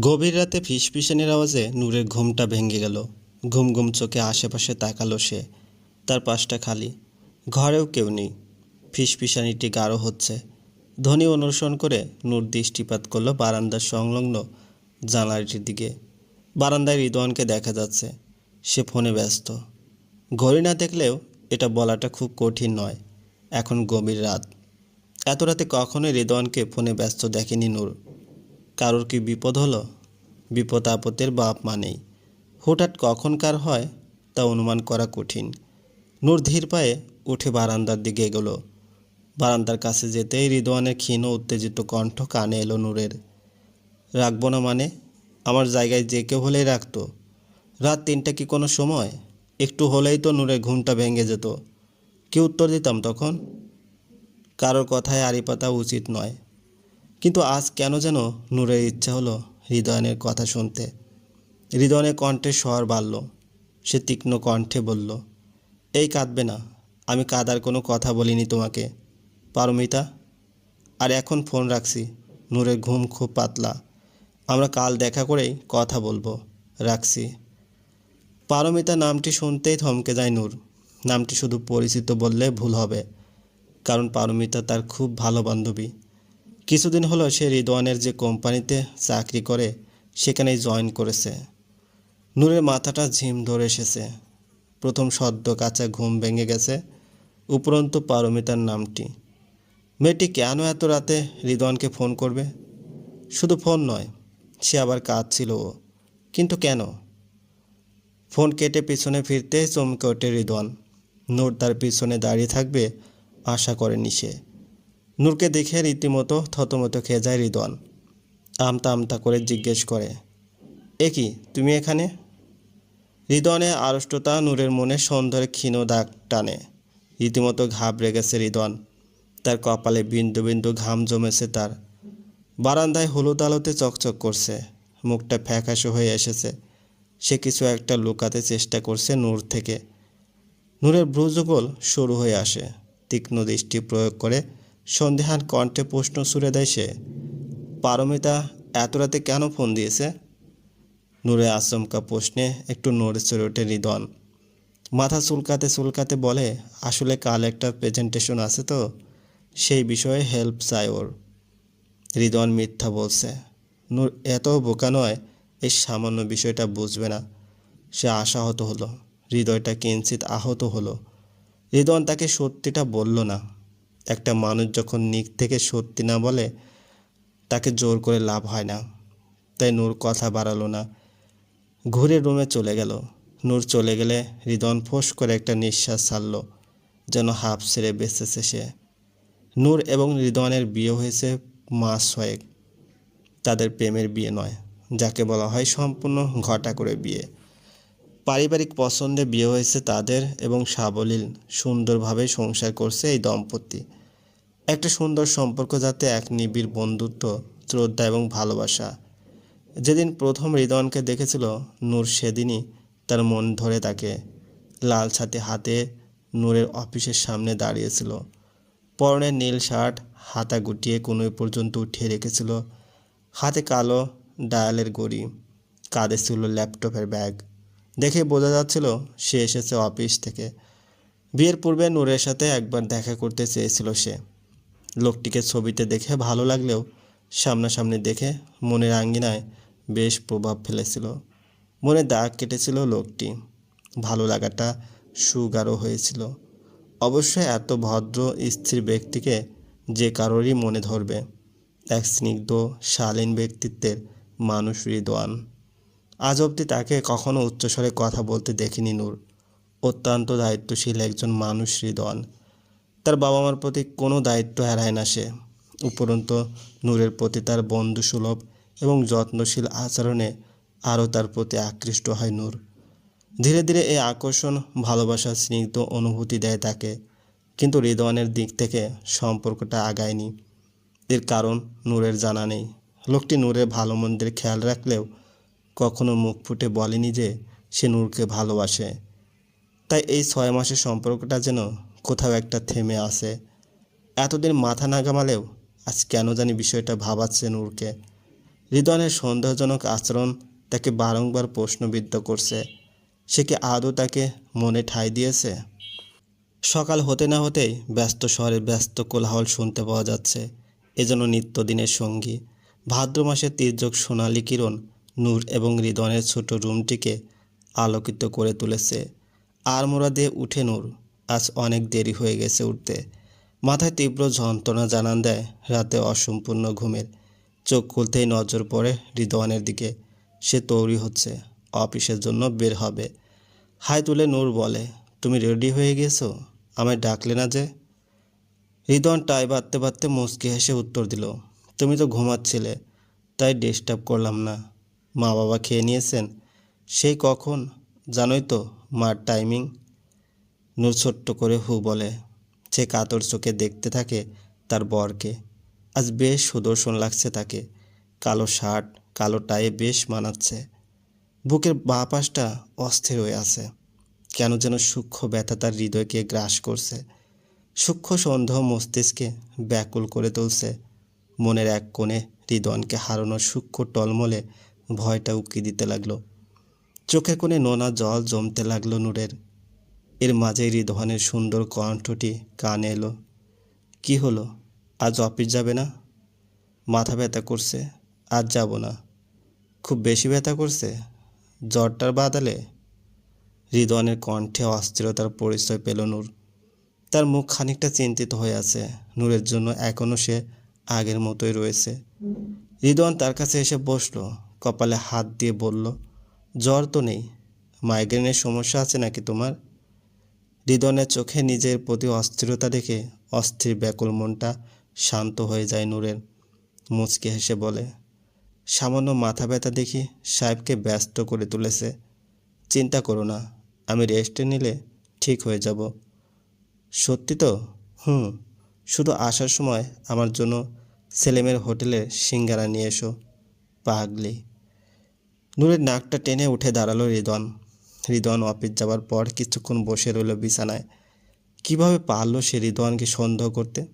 গভীর রাতে ফিসফিসানির আওয়াজে নূরের ঘুমটা ভেঙে গেল। ঘুম ঘুম চোখে আশেপাশে তাকালো সে। তার পাশটা খালি। ঘরেও কেউ নেই। ফিসফিসানিটি গাঢ় হচ্ছে। ধ্বনি অনুসরণ করে নূর দৃষ্টিপাত করল বারান্দার সংলগ্ন জানালাটির দিকে। বারান্দায় রিদওয়ানকে দেখা যাচ্ছে। সে ফোনে ব্যস্ত। ঘড়ি না দেখলেও এটা বলাটা খুব কঠিন নয়। এখন গভীর রাত। এত রাতে কখনোই রিদওয়ানকে ফোনে ব্যস্ত দেখেনি নূর। কারোর কি বিপদ হলো? বিপদ আপদের বাপ মানেই হঠাৎ কখন কার হয় তা অনুমান করা কঠিন। নূর ধীর পায়ে উঠে বারান্দার দিকে এগোলো। বারান্দার কাছে যেতেই রিদওয়ানের ক্ষীণ উত্তেজিত কণ্ঠ কানে এলো নূরের। রাখব না মানে? আমার জায়গায় যে কেউ হলেই রাখতো। রাত তিনটা কি কোনো সময়? একটু হলেই তো নূরের ঘুমটা ভেঙে যেত। কি উত্তর দিতাম তখন? কারোর কথায় আড়ি পাতা উচিত নয়। কিন্তু আজ কেন যেন নূরের ইচ্ছা হলো হৃদয়নের কথা শুনতে। হৃদয়নের কণ্ঠে স্বর বাড়ল। সে তীক্ষ্ণ কণ্ঠে বলল, এই কাঁদবে না, আমি কাদার কোনো কথা বলিনি তোমাকে। পারমিতা আর এখন ফোন রাখছি। নূরের ঘুম খুব পাতলা। আমরা কাল দেখা করেই কথা বলব। রাখছি। পারমিতা নামটি শুনতেই থমকে যায় নূর। নামটি শুধু পরিচিত বললে ভুল হবে, কারণ পারমিতা তার খুব ভালো বান্ধবী। কিছুদিন হলো সে রিদওয়ানের যে কোম্পানিতে চাকরি করে, সেখানেই জয়েন করেছে। নূরের মাথাটা ঝিম ধরে এসেছে। প্রথম সদ্য কাঁচা ঘুম ভেঙে গেছে উপরন্তু পারমিতার নামটি। মেয়েটি কেন এত রাতে রিদওয়ানকে ফোন করবে? শুধু ফোন নয়, সে আবার কাজ ছিল ও। কিন্তু কেন? ফোন কেটে পিছনে ফিরতে চমকে ওঠে রিদওয়ান। নূর তার পিছনে দাঁড়িয়ে থাকবে, আশা করেনি সে। নূরকে দেখে রীতিমতো থতমতো খেয়ে যায় রিদওয়ান। আমতা আমতা করে জিজ্ঞেস করে, এ কি, তুমি এখানে? হৃদয়নে আড়ষ্টতা নূরের মনে সন্ধ্যার ক্ষীণ দাগ টানে। রীতিমতো ঘাবড়ে গেছে হৃদয়ন তার কপালে বিন্দু বিন্দু ঘাম জমেছে তার। বারান্দায় হলুদ আলোতে চকচক করছে। মুখটা ফ্যাকাশে হয়ে এসেছে। সে কিছু একটা লুকাতে চেষ্টা করছে নূর থেকে। নূরের ব্রুজগোল শুরু হয়ে আসে। তীক্ষ্ণ দৃষ্টি প্রয়োগ করে সন্দেহান কণ্ঠে প্রশ্ন ছুড়ে দেয় সে, পারমিতা, এত রাতে কেন ফোন দিয়েছে? নূরে আচমকা প্রশ্নে একটু নড়ে চড়ে ওঠে হৃদন মাথা চুলকাতে চুলকাতে বলে, আসলে কাল একটা প্রেজেন্টেশন আছে তো, সেই বিষয়ে হেল্প চাই ওর। হৃদন মিথ্যা বলছে। নূর এত বোকা নয়, এই সামান্য বিষয়টা বুঝবে না। সে আশাহত হলো, হৃদয়টা কিঞ্চিত আহত হলো। হৃদন তাকে সত্যিটা বলল না। একটা মানুষ যখন নিক থেকে সত্যি না বলে, তাকে জোর করে লাভ হয় না। তাই নূর কথা বাড়ালো না। ঘুরে রুমে চলে গেল। নূর চলে গেলে হৃদন ফোঁস করে একটা নিঃশ্বাস ছাড়ল, যেন হাফ ছেড়ে বেঁচেছে সে। নূর এবং হৃদনের বিয়ে হয়েছে মাস ছয়েক। তাদের প্রেমের বিয়ে নয়, যাকে বলা হয় সম্পূর্ণ ঘটা করে বিয়ে। পারিবারিক পছন্দে বিয়ে হয়েছে তাদের এবং সাবলীল সুন্দরভাবে সংসার করছে এই দম্পতি। একটা সুন্দর সম্পর্ক যাতে এক নিবিড় বন্ধুত্ব, শ্রদ্ধা এবং ভালোবাসা। যেদিন প্রথম হৃদয়নকে দেখেছিল নূর, সেদিনই তার মন ধরে তাকে লাল ছাতে হাতে নূরের অফিসের সামনে দাঁড়িয়েছিল। পরনে নীল শার্ট, হাতা গুটিয়ে কোনোই পর্যন্ত উঠিয়ে রেখেছিল। হাতে কালো ডায়ালের গড়ি, কাঁধে ছিল ল্যাপটপের ব্যাগ। দেখে বোঝা যাচ্ছিল সে এসেছে অফিস থেকে। বিয়ের পূর্বে নূরের সাথে একবার দেখা করতে চেয়েছিল সে। লোকটিকে ছবিতে দেখে ভালো লাগলেও সামনাসামনি দেখে মনের আঙ্গিনায় বেশ প্রভাব ফেলেছিল। মনে দাগ কেটেছিল লোকটি। ভালো লাগাটা সুগারও হয়েছিল। অবশ্যই এত ভদ্র, স্থির ব্যক্তিকে যে কারোরই মনে ধরবে। এক স্নিগ্ধ, শালীন ব্যক্তিত্বের মানুষ হৃদওয়ান আজ অবধি তাকে কখনো উচ্চস্বরে কথা বলতে দেখিনি নূর। অত্যন্ত দায়িত্বশীল একজন মানুষ হৃদওয়ান তার বাবা মার প্রতি কোনো দায়িত্ব হারায় না সে। উপরন্ত নূরের প্রতি তার বন্ধুসুলভ এবং যত্নশীল আচরণে আরও তার প্রতি আকৃষ্ট হয় নূর। ধীরে ধীরে এই আকর্ষণ ভালোবাসার স্নিগ্ধ অনুভূতি দেয় তাকে, কিন্তু হৃদওয়ানের দিক থেকে সম্পর্কটা আগায়নি। এর কারণ নূরের জানা নেই। লোকটি নূরের ভালো মন্দের খেয়াল রাখলেও কখনো মুখ ফুটে বলেনি যে সে নূরকে ভালোবাসে। তাই এই ছয় মাসের সম্পর্কটা যেন কোথাও একটা থেমে আসে এতদিন মাথা না ঘামালেও আজ কেন জানি বিষয়টা ভাবাচ্ছে নূরকে। হৃদয়ের সন্দেহজনক আচরণ তাকে বারংবার প্রশ্নবিদ্ধ করছে। সে কি আদৌ তাকে মনে ঠাঁই দিয়েছে? সকাল হতে না হতেই ব্যস্ত শহরে ব্যস্ত কোলাহল শুনতে পাওয়া যাচ্ছে। এজন্য নিত্যদিনের সঙ্গী। ভাদ্র মাসের তির্যক সোনালি কিরণ নূর এবং হৃদয়ের ছোট রুমটিকে আলোকিত করে তুলেছে। আর দিয়ে উঠে নূর, আজ অনেক দেরি হয়ে গেছে উঠতে। মাথায় তীব্র যন্ত্রণা জানান দেয় রাতে অসম্পূর্ণ ঘুমের। চোখ খুলতেই নজর পড়ে হৃদয়ানের দিকে। সে তৈরি হচ্ছে, অফিসের জন্য বের হবে। হাই তুলে নূর বলে, তুমি রেডি হয়ে গেছো? আমায় ডাকলে না যে? হৃদয়ন টাই বাঁধতে বাঁধতে মুচকি হেসে উত্তর দিল, তুমি তো ঘুমাচ্ছিলে, তাই ডিস্টার্ব করলাম না। মা বাবা খেয়ে নিয়েছেন, সেই কখন জানোই তো মার টাইমিং নূর ছোট্ট করে হু বলে, সে কাতর চোখে দেখতে থাকে তার বরকে। আজ বেশ সুদর্শন লাগছে তাকে, কালো শার্ট, কালো টায়ে বেশ মানাচ্ছে। বুকের বাঁ পাশটা অস্থির হয়ে আছে, কেন যেন সূক্ষ্ম ব্যথা তার হৃদয়কে গ্রাস করছে। সূক্ষ্ম সন্দেহ মস্তিষ্কে ব্যাকুল করে তুলছে, মনের এক কোণে হৃদয়কে হারানোর সূক্ষ্ম টলমলে ভয়টা উকি দিতে লাগল। চোখের কোণে নোনা জল জমতে লাগল নূরের। এর মাঝে হৃদহানের সুন্দর কণ্ঠটি কানে এলো। কি হলো? আজ অফিস যাবে না? মাথা ব্যথা করছে, আজ যাব না। খুব বেশি ব্যথা করছে? জ্বরটার বাদালে? হৃদয়নের কণ্ঠে অস্থিরতার পরিচয় পেল নূর। তার মুখ খানিকটা চিন্তিত হয়ে আছে। নূরের জন্য এখনও সে আগের মতোই রয়েছে। হৃদয়ন তার কাছে এসে বসল। কপালে হাত দিয়ে বলল, জ্বর তো নেই। মাইগ্রেনের সমস্যা আছে নাকি তোমার? হৃদয়নের চোখে নিজের প্রতি অস্থিরতা দেখে অস্থির ব্যাকুল মনটা শান্ত হয়ে যায় নূরের। মুচকে হেসে বলে, সামান্য মাথা ব্যথা দেখি সাহেবকে ব্যস্ত করে তুলেছে। চিন্তা করো না, আমি রেস্টে নিলে ঠিক হয়ে যাব। সত্যি তো? হুম, শুধু আসার সময় আমার জন্য সেলেমের হোটেলের সিঙ্গারা নিয়ে এসো, পাগলি। নূরের নাকটা টেনে উঠে দাঁড়াল হৃদন হৃদন অফিস যাওয়ার পর কিছুক্ষণ বসে রইল বিছানায়। কীভাবে পারল সে হৃদওয়ানকে সন্দেহ করতে?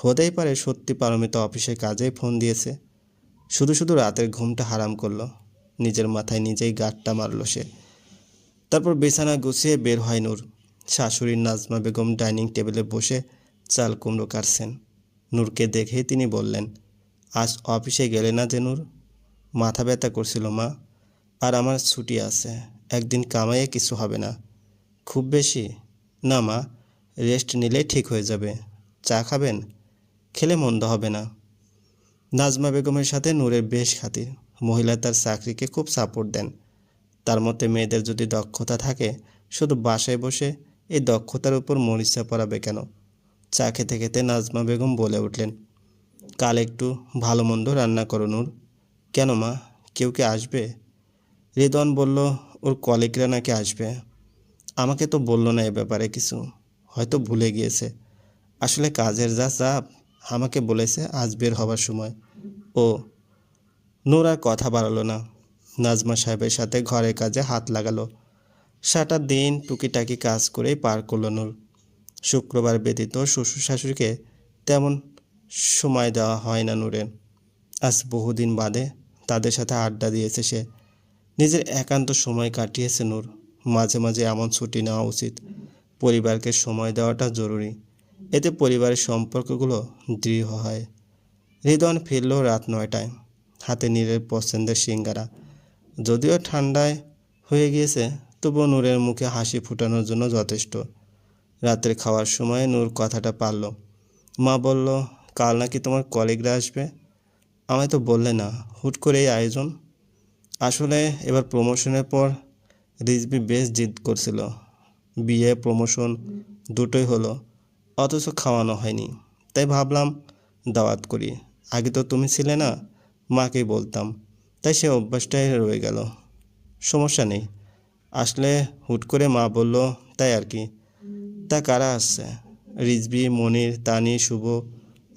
হতেই পারে সত্যি পারমিতা অফিসের কাজেই ফোন দিয়েছে। শুধু শুধু রাতের ঘুমটা হারাম করল। নিজের মাথায় নিজেই গাঁটটা মারলো সে। তারপর বিছানা গুছিয়ে বের হয় নূর। শাশুড়ির নাজমা বেগম ডাইনিং টেবিলে বসে চাল কুমড়ো কাটছেন। নূরকে দেখেই তিনি বললেন, আজ অফিসে গেলে না যে নূর? মাথা ব্যথা করছিল মা। আর আমার ছুটি আছে। একদিন কামাইয়ে কিছু হবে না। খুব বেশি? না মা রেস্ট নিলেই ঠিক হয়ে যাবে। চা খাবেন? খেলে মন্দ হবে না। নাজমা বেগমের সাথে নূরের বেশ খাতির। মহিলা তার চাকরিকে খুব সাপোর্ট দেন। তার মতে মেয়েদের যদি দক্ষতা থাকে, শুধু বাসায় বসে এই দক্ষতার উপর মরিচা পড়াবে কেন? চা খেতে খেতে নাজমা বেগম বলে উঠলেন, কাল একটু ভালো মন্দ রান্না করো নূর। কেন মা? কেউ কি আসবে? রিদন বলল, ওর কলিগরা নাকি আসবে? আমাকে তো বলল না এ ব্যাপারে কিছু। হয়তো ভুলে গিয়েছে। আসলে কাজের যা চাপ, আমাকে বলেছে আজ বের হবার সময়। ও, নূর আর কথা বাড়ালো না। নাজমা সাহেবের সাথে ঘরের কাজে হাত লাগালো। সারাটা দিন টুকিটাকি কাজ করেই পার করল নূর। শুক্রবার ব্যতীত শ্বশুর শাশুড়িকে তেমন সময় দেওয়া হয় না নূরের। আজ বহুদিন বাদে তাদের সাথে আড্ডা দিয়েছে সে। নিজের একান্ত সময় কাটিয়েছে নূর। মাঝে মাঝে এমন ছুটি নেওয়া উচিত। পরিবারকে সময় দেওয়াটা জরুরি। এতে পরিবারের সম্পর্কগুলো দৃঢ় হয়। হৃদয়ন ফিরল রাত নয়টায়। হাতে নীরের পছন্দের সিঙ্গারা। যদিও ঠান্ডায় হয়ে গিয়েছে, তবুও নূরের মুখে হাসি ফুটানোর জন্য যথেষ্ট। রাতের খাওয়ার সময় নূর কথাটা পারল। মা বলল, কাল নাকি তোমার কলিগরা আসবে? আমায় তো বললে না। হুট করে এই আয়োজন আসলে এবার প্রমোশনের পর রিজবি বেশ জিদ করছিল। বিয়ে প্রমোশন দুটোই হলো, অথচ খাওয়ানো হয়নি। তাই ভাবলাম, দাওয়াত করি। আগে তো তুমি ছিলে না, মাকেই বলতাম। তাই সে অভ্যাসটাই রয়ে গেল। সমস্যা নেই। আসলে হুট করে মা বলল, তাই আর কি। তা কারা আসছে? রিজবি মনির, তানি, শুভ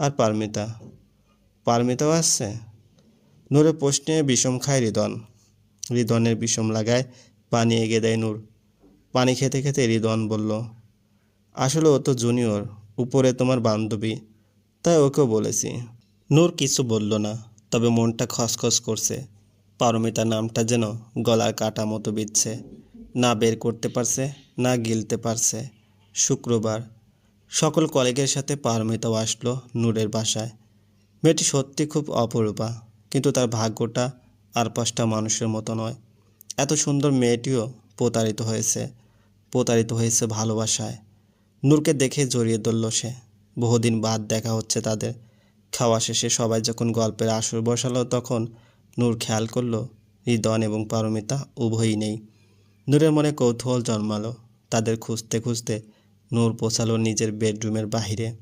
আর পারমিতা। পারমিতাও আসছে? নূরের প্রশ্নে বিষম খায় রিদন। রিদনের বিষম লাগায় পানি এগিয়ে দেয় নূর। পানি খেতে খেতে রিদন বলল, আসলে ও তো জুনিয়র, উপরে তোমার বান্ধবী। তাই ওকেও বলেছি। নূর কিছু বলল না, তবে মনটা খসখস করছে। পারমিতার নামটা যেন গলার কাটা মতো বিচ্ছে না বের করতে পারছে, না গিলতে পারছে। শুক্রবার সকল কলিগের সাথে পারমিতাও আসলো নূরের বাসায়। মেয়েটি সত্যি খুব অপরূপা, কিন্তু তার ভাগ্যটা আর পাঁচটা মানুষের মতো নয়। এত সুন্দর মেয়েটিও প্রতারিত হয়েছে প্রতারিত হয়েছে ভালোবাসায়। নূরকে দেখে জড়িয়ে ধরল সে। বহুদিন বাদ দেখা হচ্ছে তাদের। খাওয়া শেষে সবাই যখন গল্পের আসর বসালো তখন নূর খেয়াল করল হৃদন এবং পারমিতা উভয়ই নেই। নূরের মনে কৌতূহল জন্মালো। তাদের খুঁজতে খুঁজতে নূর পৌঁছালো নিজের বেডরুমের বাহিরে।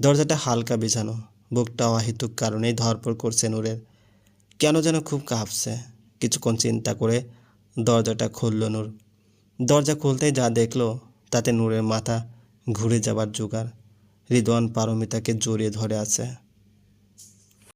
দরজাটা হালকা বিছানো বুকটা অহেতুক কারণেই ধরপড় করছে নূরের। কেন যেন খুব কাঁপছে। কিছুক্ষণ চিন্তা করে দরজাটা খুলল নূর। দরজা খুলতেই যা দেখল, তাতে নূরের মাথা ঘুরে যাবার জোগাড়। রিদওয়ান পারমিতাকে জড়িয়ে ধরে আছে।